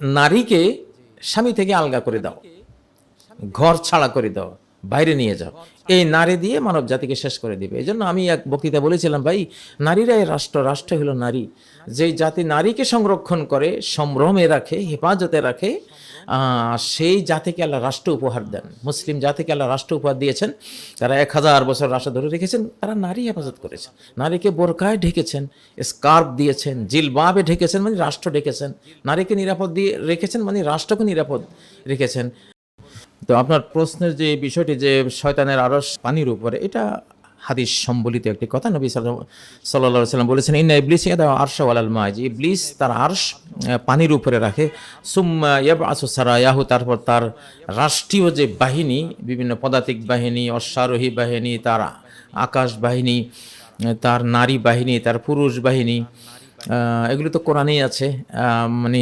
নারীকে স্বামী থেকে আলগা করে দাও ঘর ছাড়া করে দাও। বাইরে নিয়ে যাও। এই নারী দিয়ে মানব জাতিকে শেষ করে দিবে। এই জন্য আমি এক বক্তৃতা বলেছিলাম, ভাই নারীরাই রাষ্ট্র রাষ্ট্র হলো নারী। যেই জাতি নারীকে সংরক্ষণ করে, সম্ভ্রমে রাখে, হেফাজতে রাখে সেই জাতিকে আল্লাহ রাষ্ট্র উপহার দেন। মুসলিম জাতিকে আল্লাহ রাষ্ট্র উপহার দিয়েছেন। তারা এক হাজার বছর রাষ্ট্র ধরে রেখেছেন। তারা নারী হেফাজত করেছেন। নারীকে বোরকায় ঢেকেছেন, স্কার্ফ দিয়েছেন, জিলবাবে ঢেকেছেন মানে রাষ্ট্র ঢেকেছেন। নারীকে নিরাপদ দিয়ে রেখেছেন মানে রাষ্ট্রকে নিরাপদ রেখেছেন। তো আপনার প্রশ্নের যে বিষয়টি যে শয়তানের আরস পানির উপরে, এটা হাদিস সম্বলিত একটি কথা। নবী সাল্লাহ সাল্লাম বলেছেন, ইন্না ইবলিস ইয়াদা আরশ ওয়ালাল মা যে ইবলিস তার আরশ পানির উপরে রাখে। সুম্মা ইয়াব আসু সারায়াহু, তারপর তার রাষ্ট্রীয় যে বাহিনী, বিভিন্ন পদাতিক বাহিনী, অশ্বারোহী বাহিনী, তার আকাশ বাহিনী, তার নারী বাহিনী, তার পুরুষ বাহিনী এগুলো তো কোরআনেই আছে। মানে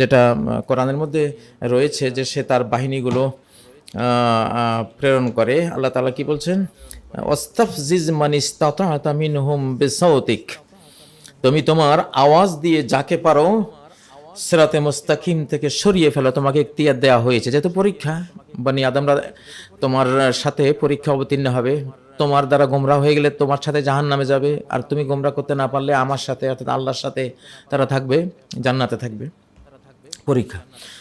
যেটা কোরআনের মধ্যে রয়েছে যে সে তার বাহিনীগুলো প্রেরণ করে। আল্লাহ তালা কি বলছেন? ওয়াস্তাফজিজ মান ইসতাতা মিনহুম বিসাউতিক। তুমি তোমার আওয়াজ দিয়ে যাকে পারো, সেরাতে মোস্তাকিম থেকে সরিয়ে ফেলো। তোমাকে ইখতিয়ার দেওয়া হয়েছে। যেহেতু পরীক্ষা, বানি আদমরা তোমার সাথে পরীক্ষা অবতীর্ণ হবে। তোমার দ্বারা গোমরা হয়ে গেলে তোমার সাথে জাহান নামে যাবে। আর তুমি গোমরা করতে না পারলে আমার সাথে, অর্থাৎ আল্লাহর সাথে তারা থাকবে, জান্নাতে থাকবে। পরীক্ষা।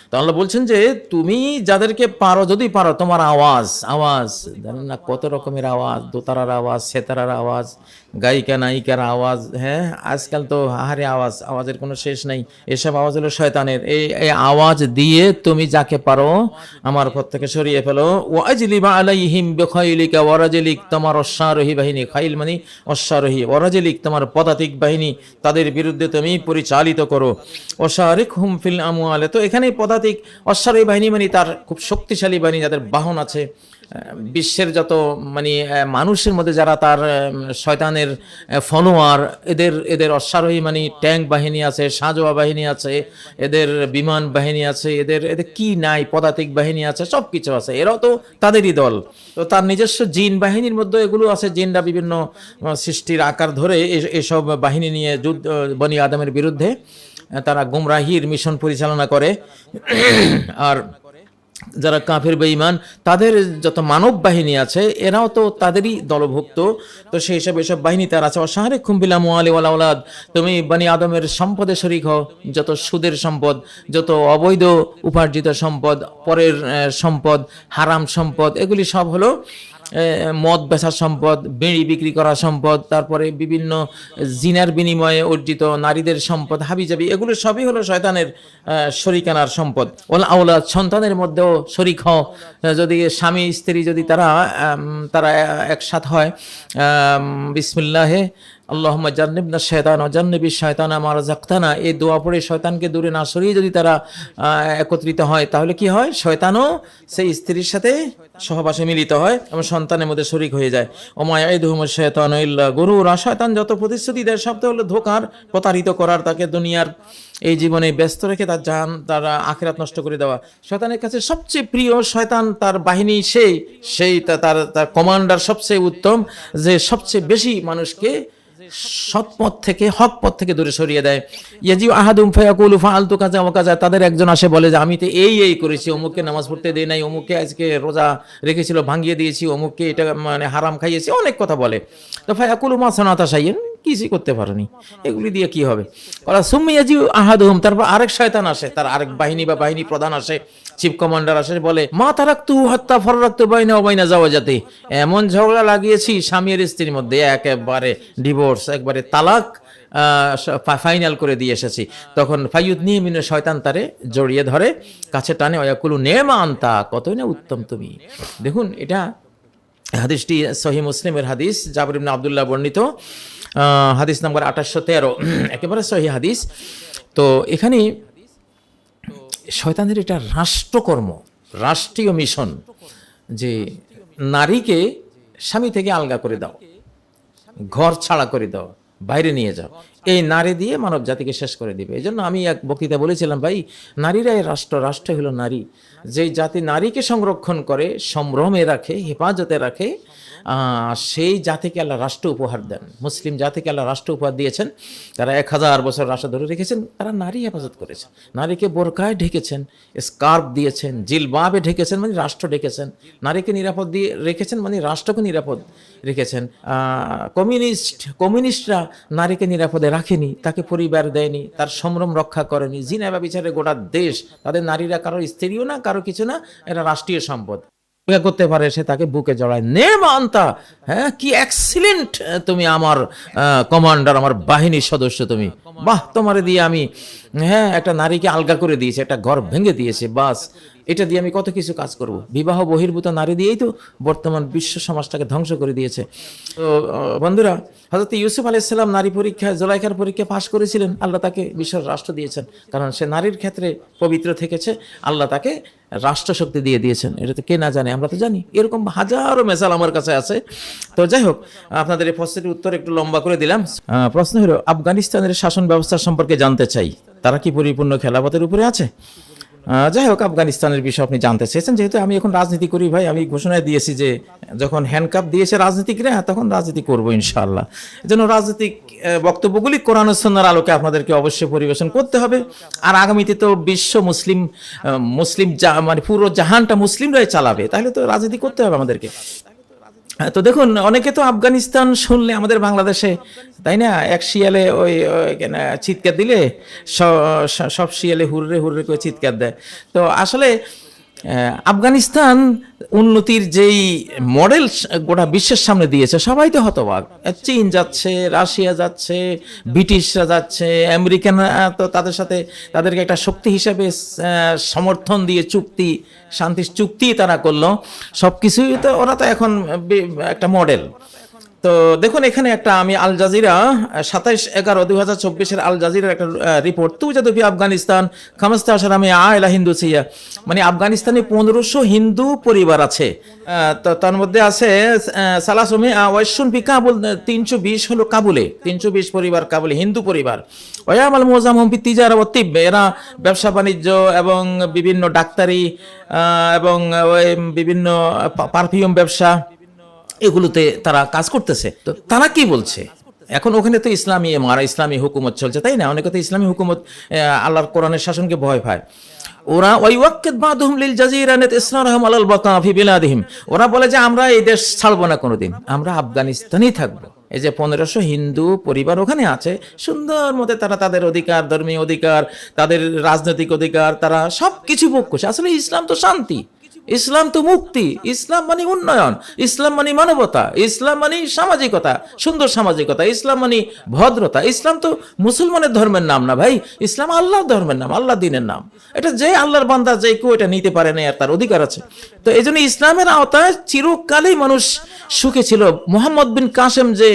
তো আল্লাহ বলছেন যে, তুমি যাদেরকে পারো, যদি পারো, তোমার আওয়াজ আওয়াজ, জানেন না কত রকমের আওয়াজ, দোতারার আওয়াজ, সেতারার আওয়াজ গায়িকা, নায়িকার আওয়াজ হ্যাঁ আজকাল তো আহারে আওয়াজ, আওয়াজের কোনো শেষ নেই। এসব আওয়াজ হলো শয়তানের। এই এই আওয়াজ দিয়ে তুমি যাকে পারো আমার পথ থেকে সরিয়ে ফেলো। ওয়াজলি বা আলাইহিম বেখাইলিকা ওয়ারাজলিক, তোমার অশ্বারোহী বাহিনী, খাইল মানে অশ্বারোহী, ওয়ারাজলিক, তোমার পদাতিক বাহিনী, তাদের বিরুদ্ধে তুমি পরিচালিত করো। অশারিক হুম ফিল আমুয়ালে তো এখানে পদাতিক অশ্বারোহী বাহিনী মানে তার খুব শক্তিশালী বাহিনী, যাদের বাহন আছে। বিশ্বের যত মানে মানুষের মধ্যে যারা তার শয়তানের ফলোয়ার, এদের এদের অশ্বারোহী মানে ট্যাঙ্ক বাহিনী আছে, সাজোয়া বাহিনী আছে, এদের বিমান বাহিনী আছে, এদের এদের কি নাই, পদাতিক বাহিনী আছে সব কিছু আছে। এরাও তো তাদেরই দল। তো তার নিজস্ব জিন বাহিনীর মধ্যে এগুলো আছে, জিনরা বিভিন্ন সৃষ্টির আকার ধরে এসব বাহিনী নিয়ে যুদ্ধ, বনি আদমের বিরুদ্ধে তারা গুমরাহির মিশন পরিচালনা করে। আর যারা কাফের বেঈমান, তাদের যত মানব বাহিনী আছে, এরাও তো তাদেরই দলভুক্ত। তো সেই হিসাবে এসব বাহিনী তার আছে অসাহারে খুম্বিলা মোয়ালি ওয়ালাউলাদ তুমি বানি আদমের সম্পদে শরিক হও, যত সুদের সম্পদ, যত অবৈধ উপার্জিত সম্পদ, পরের সম্পদ, হারাম সম্পদ, এগুলি সব হলো মদ বেচার সম্পদ, বেড়ি বিক্রি করা সম্পদ, তারপরে বিভিন্ন জিনার বিনিময়ে অর্জিত নারীদের সম্পদ, হাবিজাবি, এগুলো সবই হলো শয়তানের শরিকানার সম্পদ। ওলা আওলা সন্তানের মধ্যেও শরিক হও। যদি স্বামী, স্ত্রী যদি তারা তারা একসাথ হয় বিসমিল্লাহে আল্লাহম্মা জান্নিবনা শয়তান ও জান্নিবি শয়তান আমার জাক্তানা এই দোয়া পড়ে শয়তানকে দূরে না সরিয়ে যদি তারা একত্রিত হয়, তাহলে কি হয়? শয়তানও সেই স্ত্রীর সাথে সহবাসে মিলিত হয় এবং সন্তানের মধ্যে শরিক হয়ে যায়। ওমায় শয়তান ইল্লা গরুর। শয়তান যত প্রতিশ্রুতি দেয়, সব তো হলো ধোকার প্রতারিত করার, তাকে দুনিয়ার এই জীবনে ব্যস্ত রেখে তার জান, তার আখেরাত নষ্ট করে দেওয়া। শয়তানের কাছে সবচেয়ে প্রিয় শয়তান তার বাহিনী সেই সেই তার তার কমান্ডার সবচেয়ে উত্তম, যে সবচেয়ে বেশি মানুষকে সৎ পথ থেকে, হক পথ থেকে দূরে সরিয়ে দেয়। ইয়াজি আহাদুম ফায়াকুলু ফাআলতু কাজা ও কাজা তাদের একজন আসে বলে যে, আমি তো এই এই করেছি, অমুককে নামাজ পড়তে দেয় নাই, অমুককে আজকে রোজা রেখেছিল ভাঙিয়ে দিয়েছি, অমুককে এটা মানে হারাম খাইয়েছি, অনেক কথা বলে। তো ফায়াকুল মা সনাতা শাইয়্যিন কিছুই করতে পারেনি। এগুলি দিয়ে কি হবে? কলা সুমিয়াজি আহাদুম তারপর আরেক শয়তান আসে, তার আরেক বাহিনী বা বাহিনী প্রধান আসে, চিফ কমান্ডার আসে, বলে, মা তারাক্তু হত্যা ফর ফরাক্তু বাইনা অবাইনা যাওয়া যাতে এমন ঝগড়া লাগিয়েছি স্বামী আর স্ত্রীর মধ্যে, একেবারে ডিভোর্স একবারে তালাক ফাইনাল করে দিয়ে এসেছি। তখন ফাইয়ুদ নিয়ে মিনে শয়তান তারে জড়িয়ে ধরে, কাছে টানে অয়াকুলু নেমা আনতা, কতই না উত্তম তুমি। দেখুন, এটা হাদিসটি সহি মুসলিমের হাদিস, জাবর ইবনে আবদুল্লাহ বর্ণিত। হাদিস নাম্বার আঠাশশো তেরো। একেবারে সহি হাদিস। তো এখানে শয়তানের এটা রাষ্ট্রকর্ম, রাষ্ট্রীয় মিশন, যে নারীকে স্বামী থেকে আলগা করে দাও, ঘর ছাড়া করে দাও, বাইরে নিয়ে যাও। এই নারী দিয়ে মানব জাতিকে শেষ করে দিবে। এই জন্য আমি এক বক্তৃতা বলেছিলাম, ভাই, নারীরাই রাষ্ট্র রাষ্ট্র হলো নারী। যেই জাতি নারীকে সংরক্ষণ করে, সম্ভ্রমে রাখে, হেফাজতে রাখে সেই জাতিকে আল্লাহ রাষ্ট্র উপহার দেন। মুসলিম জাতিকে আল্লাহ রাষ্ট্র উপহার দিয়েছেন। তারা এক হাজার বছর রাষ্ট্র ধরে রেখেছেন। তারা নারী হেফাজত করেছেন। নারীকে বোরকায় ঢেকেছেন, স্কার্ফ দিয়েছেন, জিলবাবে ঢেকেছেন মানে রাষ্ট্র ঢেকেছেন নারীকে নিরাপদ দিয়ে রেখেছেন মানে রাষ্ট্রকে নিরাপদ রেখেছেন। কমিউনিস্ট, কমিউনিস্টরা নারীকে নিরাপদে রাখেনি, তাকে পরিবার দেয়নি, তার সম্ভ্রম রক্ষা করেনি। জিনা বিচারে গোটা দেশ, তাদের নারীরা কারও স্ত্রীও না, কারও কিছু না এটা রাষ্ট্রীয় সম্পদ। করতে পারে, সে তাকে বুকে জড়ায়। নির্মান্তা হ্যাঁ কি এক্সিলেন্ট তুমি আমার কমান্ডার আমার বাহিনীর সদস্য তুমি। বাহ, তোমারে দিয়ে আমি হ্যাঁ একটা নারীকে আলগা করে দিয়েছে, একটা ঘর ভেঙে দিয়েছে, বাস। এটা দিয়ে আমি কত কিছু কাজ করব। বিবাহ বহির্ভূত নারী দিয়েই তো বর্তমান বিশ্ব সমাজটাকে ধ্বংস করে দিয়েছে। তো বন্ধুরা হজরত ইউসুফ আলাইসাল্লাম নারী পরীক্ষায়, জোলাইখার পরীক্ষা পাশ করেছিলেন। আল্লাহ তাকে বিশ্বের রাষ্ট্র দিয়েছেন। কারণ সে নারীর ক্ষেত্রে পবিত্র থেকেছে। আল্লাহ তাকে রাষ্ট্রশক্তি দিয়ে দিয়েছেন। এটা তো কে না জানে, আমরা তো জানি। এরকম হাজারো মেসাল আমার কাছে আছে। তো যাই হোক, আপনাদের এই প্রশ্নের উত্তর একটু লম্বা করে দিলাম। প্রশ্ন হলো, আফগানিস্তানের শাসন ব্যবস্থা সম্পর্কে জানতে চাই। তারা কি পরিপূর্ণ খেলাপথের উপরে আছে? যাই হোক আফগানিস্তানের বিষয়ে আপনি জানতে চেয়েছেন। যেহেতু আমি এখন রাজনীতি করি ভাই আমি ঘোষণা দিয়েছি যে যখন হ্যান্ডকাপ দিয়েছে রাজনীতিকরা তখন রাজনীতি করব ইনশাল্লাহ এজন্য রাজনৈতিক বক্তব্যগুলি কোরআন সন্ন্যার আলোকে আপনাদেরকে অবশ্যই পরিবেশন করতে হবে। আর আগামীতে তো বিশ্ব মুসলিম মুসলিম মানে পুরো জাহানটা মুসলিমরাই চালাবে। তাহলে তো রাজনীতি করতে হবে আমাদেরকে। হ্যাঁ, তো দেখুন, অনেকে তো আফগানিস্তান শুনলে আমাদের বাংলাদেশে, তাই না? এক শিয়ালে ওই চিৎকার দিলে সব শিয়ালে হুররে হুররে করে চিৎকার দেয়। তো আসলে আফগানিস্তান উন্নতির যেই মডেল গোটা বিশ্বের সামনে দিয়েছে, সবাই তো হতবাক। চীন যাচ্ছে, রাশিয়া যাচ্ছে, ব্রিটিশরা যাচ্ছে, আমেরিকানরা তো তাদের সাথে তাদেরকে একটা শক্তি হিসাবে সমর্থন দিয়ে চুক্তি, শান্তির চুক্তি তারা করল। সব কিছুই তো ওরা তো এখন একটা মডেল। তো দেখুন, এখানে একটা আমি আল জাজিরা সাতাইশ এগারো দুই হাজার চব্বিশের আল জাজিরার একটা রিপোর্ট তু যাদবি আফগানিস্তান খামস্তা আসার আমি আয়লা হিন্দু ছিয়া। মানে আফগানিস্তানে পনেরোশো হিন্দু পরিবার আছে। তো তার মধ্যে আছে সালাসমি ওয়াইশুন পি কাবুল তিনশো বিশ হলো কাবুলে। তিনশো বিশ পরিবার কাবুলে, হিন্দু পরিবার। ওয়ামাল মোজাম হম্পি তিজার ও তিব্বে। এরা ব্যবসা বাণিজ্য এবং বিভিন্ন ডাক্তারি এবং বিভিন্ন পারফিউম ব্যবসা। এগুলোতে তারা কাজ করতেছে। তো তারা কি বলছে? এখন ওখানে তো ইসলামী মারা ইসলামী হুকুমত চলছে, তাই না? অনেকে তো ইসলামী হুকুমত আল্লাহর কোরআনের শাসনকে ভয় পায়। ওরা ওই ওয়াক্কেত বাদহুম লিল জাজিরানাত ইসরারহুম আলাল বাকা ফি ওরা বলে যে, আমরা এই দেশ ছাড়বো না কোনোদিন। আমরা আফগানিস্তানেই থাকব। এই যে পনেরোশো হিন্দু পরিবার ওখানে আছে, সুন্দর মতে তারা তাদের অধিকার, ধর্মীয় অধিকার, তাদের রাজনৈতিক অধিকার, তারা সব কিছু ভোগ করছে। আসলে ইসলাম তো শান্তি। ইসলাম তো মুক্তি, ইসলাম মানে উন্নয়ন, ইসলাম মানে মানবতা, ইসলাম মানে সামাজিকতা, সুন্দর সামাজিকতা, ইসলাম মানে ভদ্রতা, ইসলাম তো মুসলমানের ধর্মের নাম না ভাই, ইসলাম আল্লাহর ধর্মের নাম, আল্লাহ দিনের নাম। এটা যে আল্লাহর বান্দা, যে কেউ এটা নিতে পারে না আর তার অধিকার আছে। তো এই জন্য ইসলামের আওতায় চিরকালেই মানুষ সুখে ছিল। মোহাম্মদ বিন কাসেম যে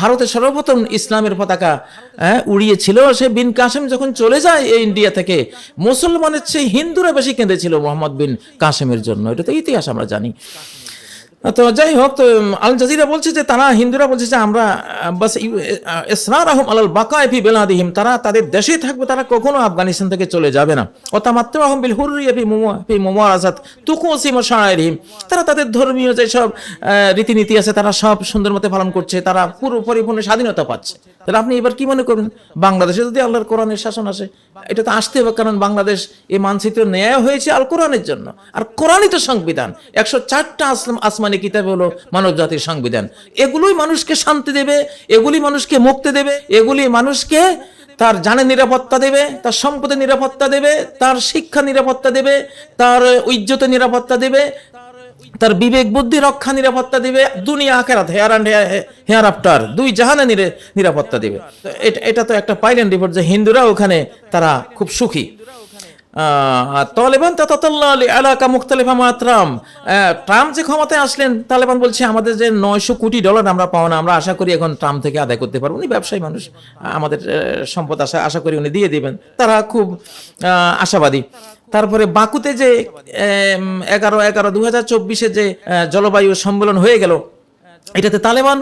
ভারতের সর্বপ্রথম ইসলামের পতাকা হ্যাঁ, উড়িয়েছিল সে বিন কাসেম যখন চলে যায় এই ইন্ডিয়া থেকে মুসলমানের চেয়ে হিন্দুরা বেশি কেঁদেছিল মোহাম্মদ বিন কাসেমের জন্য। এটা তো ইতিহাস আমরা জানি। তো যাই হোক, তো আল জাজিরা বলছে যে, তারা, হিন্দুরা বলছে যে, আমরা বাস ইসরার আহম আলাল বাকায় ফি বেলাদিহিম, তারা তাদের দেশেই থাকবে, তারা কখনো আফগানিস্তান থেকে চলে যাবে না। অতা মাত্র আহম বিল হুরিয়া ফি মুমা- ফি মুমারাজাত তুকুসিম শায়রিহিম, তারা তাদের ধর্মীয় যে সব রীতিনীতি আছে, তারা সব সুন্দর মতে পালন করছে, তারা পুরো পরিপূর্ণ স্বাধীনতা পাচ্ছে। তাহলে আপনি এবার কি মনে করবেন? বাংলাদেশে যদি আল্লাহর কোরআনের শাসন আসে, এটা তো আসতে হবে, কারণ বাংলাদেশ এই মানচিত্র নেওয়া হয়েছে আল কোরআনের জন্য। আর কোরআনই তো সংবিধান। একশো চারটা আসলাম আসমানি কিতাব হলো মানব জাতির সংবিধান। এগুলোই মানুষকে শান্তি দেবে, এগুলি মানুষকে মুক্তি দেবে, এগুলি মানুষকে তার জানের নিরাপত্তা দেবে, তার সম্পদের নিরাপত্তা দেবে, তার শিক্ষা নিরাপত্তা দেবে, তার ইজ্জতের নিরাপত্তা দেবে, তার বিবেক, বুদ্ধি, রক্ষা নিরাপত্তা দিবে, দুনিয়া, আখেরাত, হেয়ার অ্যান্ড হেয়ার আফটার, দুই জাহানে নিরাপত্তা দিবে। এটা তো একটা পাইলেন রিপোর্ট যে হিন্দুরা ওখানে তারা খুব সুখী। তালেবান এলাকা মুখতালিফা মা ট্রাম্প। যে ক্ষমতায় আসলেন, তালেবান বলছে, আমাদের যে নয়শো কোটি ডলার আমরা পাবো না আমরা আশা করি এখন ট্রাম্প থেকে আদায় করতে পারব। উনি ব্যবসায়ী মানুষ, আমাদের সম্পদ আশা আশা করি উনি দিয়ে দিবেন। তারা খুব আশাবাদী। তারপরে বাকুতে যে এগারো এগারো দু হাজার চব্বিশে যে জলবায়ু সম্মেলন হয়ে গেল, এটাতে তালেবান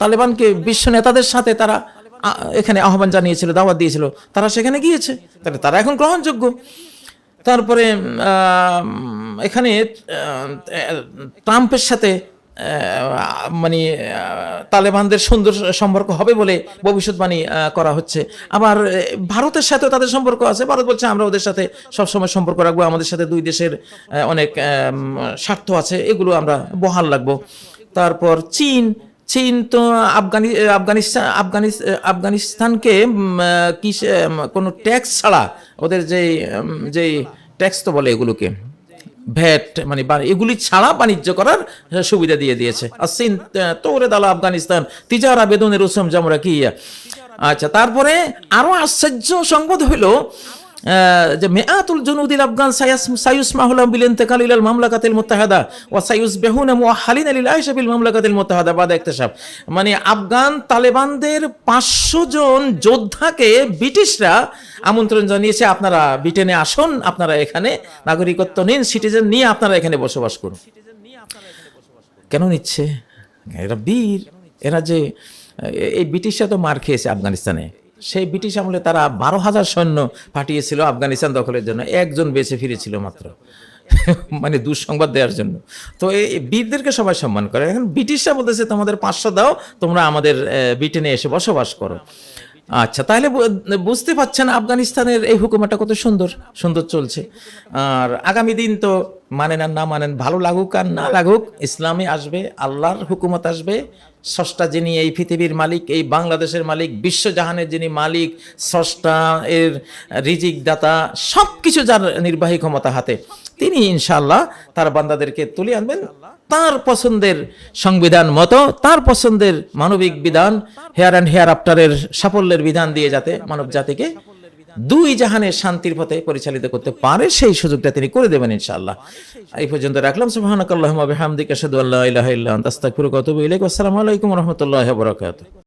তালেবানকে বিশ্ব নেতাদের সাথে তারা এখানে আহ্বান জানিয়েছিল, দাওয়াত দিয়েছিল। তারা সেখানে গিয়েছে। তাহলে তারা এখন গ্রহণযোগ্য। তারপরে এখানে ট্রাম্পের সাথে মানে তালেবানদের সুন্দর সম্পর্ক হবে বলে ভবিষ্যৎবাণী করা হচ্ছে। আবার ভারতের সাথে তাদের সম্পর্ক আছে। ভারত বলছে, আমরা ওদের সাথে সবসময় সম্পর্ক রাখব। আমাদের সাথে দুই দেশের অনেক স্বার্থ আছে। এগুলো আমরা বহাল রাখব। তারপর চীন চীন তো আফগানি আফগানিস্তান আফগানিস আফগানিস্তানকে উম, আহ, কি কোনো ট্যাক্স ছাড়া ওদের যে যেই ট্যাক্স তো বলে এগুলোকে ভ্যাট মানে এগুলি ছাড়া বাণিজ্য করার সুবিধা দিয়ে দিয়েছে। আর আহ, তোরে দালা আফগানিস্তান তিজারা বেদনের রসম জামরা কি আচ্ছা তারপরে আরও আশ্চর্য সংবাদ আহ, যে মেআতুল জুনুদিল আফগান সায়াস সায়ুস মাহুলাম বিল ইন্তেকাল ইলাল মামলাকাতিল মুত্তাহাদা ওয়া সায়ুস বেহুনা মুআহালিন লিল আইশা বিল মামলাকাতিল মুত্তাহাদা, বাদ ইকতিসাব মানে আফগান তালেবানদের 500 জন যোদ্ধাকে ব্রিটিশরা আমন্ত্রণ জানিয়েছে, আপনারা ব্রিটেনে আসুন, আপনারা এখানে নাগরিকত্ব নিন, সিটিজেন নিয়ে আপনারা এখানে বসবাস করুন। কেন নিচ্ছে? এরা বীর। এরা যে এই ব্রিটিশরা তো মার খেয়েছে আফগানিস্তানে। সেই ব্রিটিশ আমলে তারা বারো হাজার সৈন্য পাঠিয়েছিল আফগানিস্তান দখলের জন্য। একজন বেঁচে ফিরেছিল মাত্র। মানে দুঃসংবাদ দেওয়ার জন্য। তো এই বীরদেরকে সবাই সম্মান করে। এখন ব্রিটিশরা বলতেছে, তোমাদের পাঁচশো দাও, তোমরা আমাদের ব্রিটেনে এসে বসবাস করো। আচ্ছা তাহলে বুঝতে পারছেন আফগানিস্তানের এই হুকুমাটা কত সুন্দর সুন্দর চলছে। আর আগামী দিন তো মানেন আর না মানেন, ভালো লাগুক আর না লাগুক, ইসলামে আসবে, আল্লাহর হুকুমত আসবে। স্রষ্টা যিনি এই পৃথিবীর মালিক, এই বাংলাদেশের মালিক, বিশ্বজাহানের যিনি মালিক, স্রষ্টা এর রিজিক দাতা সব কিছু যার নির্বাহী ক্ষমতা হাতে। তিনি ইনশাআল্লাহ তার বান্দাদেরকে তুলে আনবেন। তার পছন্দের সংবিধান মতো, তার পছন্দের মানবিক বিধান, হেয়ার অ্যান্ড হেয়ার আফটারের সাফল্যের বিধান দিয়ে যাতে মানব জাতিকে দুই জাহানের শান্তির পথে পরিচালিত করতে পারে, সেই সুযোগটা তিনি করে দেবেন ইনশাআল্লাহ। এই পর্যন্ত রাখলাম। সুবহানাকাল্লাহুম্মা বিহামদিকা, আশহাদু আল্লা আসসালামু আলাইকুম ওয়া রাহমাতুল্লাহি